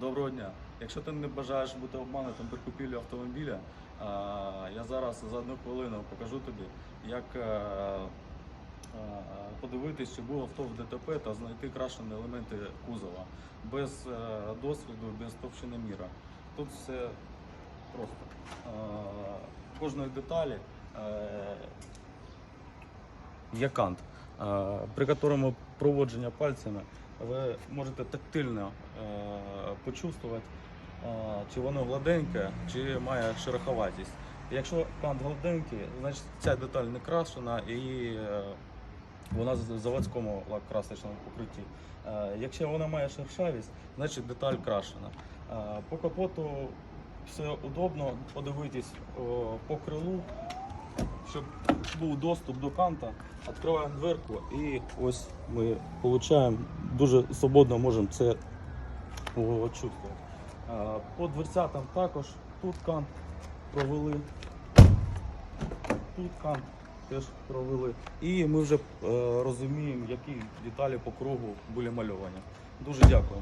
Доброго дня. Якщо ти не бажаєш бути обманутим при купівлі автомобіля, я зараз за одну хвилину покажу тобі, як е, е, подивитись, чи був авто в ДТП та знайти крашені елементи кузова без е, досвіду, без товщини міра. Тут все просто. Кожної деталі є кант, при якому проводження пальцями ви можете тактильно е, почувствувати, е, чи воно гладеньке, чи має шероховатість. Якщо кант гладенький, значить ця деталь не крашена і е, вона в заводському лак-красочному покритті. Якщо вона має шершавість, значить деталь крашена. По капоту все удобно, подивитись по крилу, щоб був доступ до канта. Відкриваємо дверку і ось ми отримуємо, дуже свободно можемо це. Е, По дверцятам також тут кант провели, тут кант теж провели. І ми вже е, розуміємо, які деталі по кругу були мальовані. Дуже дякую.